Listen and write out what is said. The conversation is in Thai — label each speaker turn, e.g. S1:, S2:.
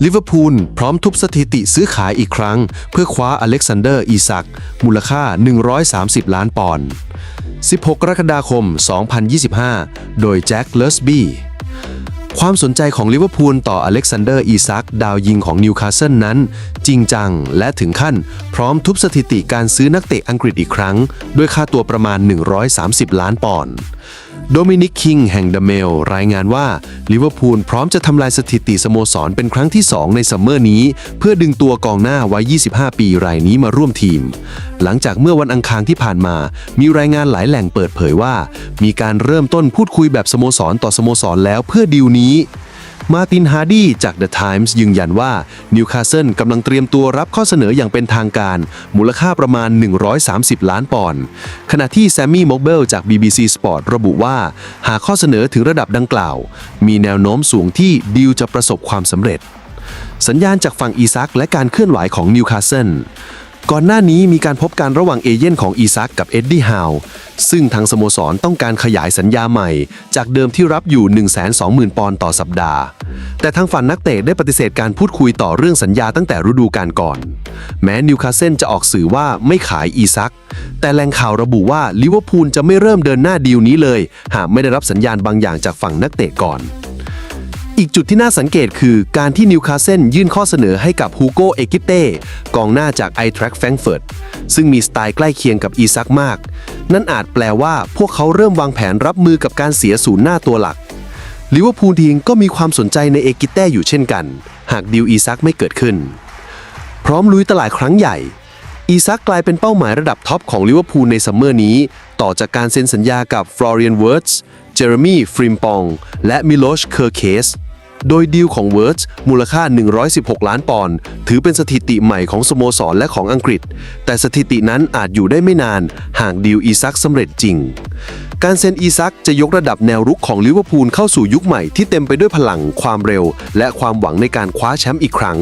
S1: ลิเวอร์พูลพร้อมทุบสถิติซื้อขายอีกครั้ง เพื่อคว้าอเล็กซานเดอร์อีซัก มูลค่า 130 ล้านปอนด์ 16 กรกฎาคม 2025 โดยแจ็ค เลสบี้ความสนใจของลิเวอร์พูลต่ออเล็กซานเดอร์อีซักดาวยิงของนิวคาสเซิลนั้น จริงจังและถึงขั้น พร้อมทุบสถิติการซื้อนักเตะอังกฤษอีกครั้ง ด้วยค่าตัวประมาณ 130 ล้านปอนด์ โดมินิกคิงแห่งเดอะเมลรายงานว่าลิเวอร์พูลพร้อมจะทำลายสถิติสโมสรเป็นครั้งที่ 2 ในซัมเมอร์นี้ เพื่อดึงตัวกองหน้าวัย 25 ปีรายนี้มาร่วมทีม หลังจากเมื่อวันอังคารที่ผ่านมา มีรายงานหลายแหล่งเปิดเผยว่า มีการเริ่มต้นพูดคุยแบบสโมสรต่อสโมสรแล้วเพื่อดีลนี้ มาตินฮาร์ดีจาก The Times ยืนยันว่านิวคาสเซิลกำลังเตรียมตัวรับข้อเสนออย่างเป็นทางการ มูลค่าประมาณ 130 ล้านปอนด์ขณะที่แซมมี่ม็อกเบลจาก BBC Sport ระบุว่า หากข้อเสนอถึงระดับดังกล่าว มีแนวโน้มสูงที่ดีลจะประสบความสำเร็จ สัญญาณจากฝั่งอีซักและการเคลื่อนไหวของนิวคาสเซิล ก่อนหน้านี้มีการพบการระหว่างเอเย่นของอีซักกับเอ็ดดี้ฮาวซึ่งทางสโมสรต้องการขยายสัญญาใหม่ จากเดิมที่รับอยู่ 120,000 ปอนด์ต่อสัปดาห์ แต่ทางฝั่งนักเตะได้ปฏิเสธการพูดคุยต่อเรื่องสัญญาตั้งแต่ฤดูกาลก่อน แม้นิวคาสเซิลจะออกสื่อว่าไม่ขายอีซัก แต่แหล่งข่าวระบุว่าลิเวอร์พูลจะไม่เริ่มเดินหน้าดีลนี้เลย หากไม่ได้รับสัญญาณบางอย่างจากฝั่งนักเตะก่อน อีกจุดที่น่าสังเกตคือการที่นิวคาสเซิลยื่นข้อเสนอให้กับฮูโกเอกิเต้กองหน้าจากไอทร k แฟงเฟิร์ตซึ่งมีสไตล์ใกล้เคียงกับอีซักมาก นั่นอาจแปลว่าพวกเขาเริ่มวางแผนรับมือกับการเสียศูนย์หน้าตัวหลักลิเวอร์พูลทีงก็มีความสนใจในเอกิเต้อยู่เช่นกัน หากดิวอีซักไม่เกิดขึ้น พร้อมลุยตลาดครั้งใหญ่ อีซักกลายเป็นเป้าหมายระดับท็อปของลิเวอร์พูลในซัมเมอร์นี้ ต่อจากการเซ็นสัญญากับฟลอเรียนเวิร์ตส์เจอร์มี่ฟริมปอง และมิโลช เคอร์เคส โดยดีลของเวิร์สมูลค่า 116 ล้านปอนด์ถือเป็นสถิติใหม่ของสโมสรและของอังกฤษ แต่สถิตินั้นอาจอยู่ได้ไม่นาน หากดีลอีซักสำเร็จจริง การเซ็นอีซักจะยกระดับแนวรุกของลิเวอร์พูลเข้าสู่ยุคใหม่ที่เต็มไปด้วยพลัง ความเร็ว และความหวังในการคว้าแชมป์อีกครั้ง